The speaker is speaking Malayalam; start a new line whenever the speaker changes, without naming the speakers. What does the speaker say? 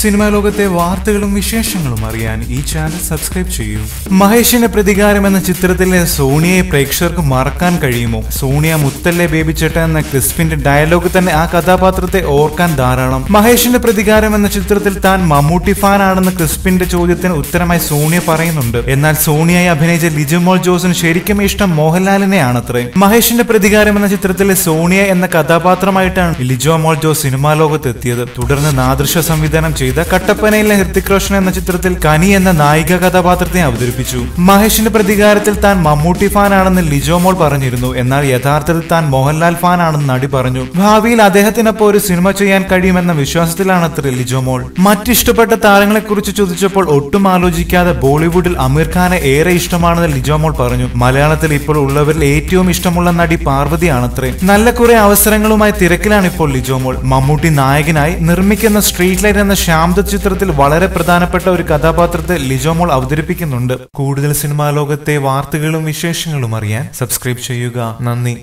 സിനിമാ ലോകത്തെ വാർത്തകളും വിശേഷങ്ങളും അറിയാൻ ഈ ചാനൽ സബ്സ്ക്രൈബ് ചെയ്യൂ. മഹേഷിന്റെ പ്രതികാരം എന്ന ചിത്രത്തിലെ സോണിയയെ പ്രേക്ഷകർക്ക് മറക്കാൻ കഴിയുമോ? സോണിയ മുത്തല്ലേ ബേബിച്ചേട്ട എന്ന ക്രിസ്പിന്റെ ഡയലോഗ് തന്നെ ആ കഥാപാത്രത്തെ ഓർക്കാൻ ധാരാളം. മഹേഷിന്റെ പ്രതികാരം എന്ന ചിത്രത്തിൽ താൻ മമ്മൂട്ടി ഫാൻ ആണെന്ന് ക്രിസ്പിന്റെ ചോദ്യത്തിന് ഉത്തരമായി സോണിയ പറയുന്നുണ്ട്. എന്നാൽ സോണിയായി അഭിനയിച്ച ലിജുമോൾ ജോസിന് ശരിക്കും ഇഷ്ടം മോഹൻലാലിനെയാണത്രേ. മഹേഷിന്റെ പ്രതികാരം എന്ന ചിത്രത്തിലെ സോണിയ എന്ന കഥാപാത്രമായിട്ടാണ് ലിജോ മോൾ ജോസ് സിനിമാ ലോകത്ത് എത്തിയത് തുടർന്ന് നാദൃശ്യ സംവിധാനം ചെയ്ത. കട്ടപ്പനയിലെ ഹൃത്തിക് റോഷൻ എന്ന ചിത്രത്തിൽ കനി എന്ന നായിക കഥാപാത്രത്തെ അവതരിപ്പിച്ചു. മഹേഷിന്റെ പ്രതികാരത്തിൽ താൻ മമ്മൂട്ടി ഫാൻ ആണെന്ന് ലിജോമോൾ പറഞ്ഞിരുന്നു. എന്നാൽ യഥാർത്ഥത്തിൽ താൻ മോഹൻലാൽ ഫാൻ ആണെന്ന് നടി പറഞ്ഞു. ഭാവിയിൽ അദ്ദേഹത്തിനൊപ്പം ഒരു സിനിമ ചെയ്യാൻ കഴിയുമെന്ന വിശ്വാസത്തിലാണ് അത്ര ലിജോമോൾ മറ്റിഷ്ടപ്പെട്ട താരങ്ങളെ കുറിച്ച് ചോദിച്ചപ്പോൾ ഒട്ടും ആലോചിക്കാതെ ബോളിവുഡിൽ അമീർ ഖാനെ ഏറെ ഇഷ്ടമാണെന്ന് ലിജോമോൾ പറഞ്ഞു. മലയാളത്തിൽ ഇപ്പോൾ ഉള്ളവരിൽ ഏറ്റവും ഇഷ്ടമുള്ള നടി പാർവതിയാണത്രേ. നല്ല കുറെ അവസരങ്ങളുമായി തിരക്കിലാണ് ഇപ്പോൾ ലിജോമോൾ മമ്മൂട്ടി നായകനായി നിർമ്മിക്കുന്ന സ്ട്രീറ്റ് ലൈറ്റ് എന്ന ശ്യാംദത്ത് ചിത്രത്തിൽ വളരെ പ്രധാനപ്പെട്ട ഒരു കഥാപാത്രത്തെ ലിജോമോൾ അവതരിപ്പിക്കുന്നുണ്ട്. കൂടുതൽ സിനിമാ ലോകത്തെ വാർത്തകളും വിശേഷങ്ങളും അറിയാൻ സബ്സ്ക്രൈബ് ചെയ്യുക. നന്ദി.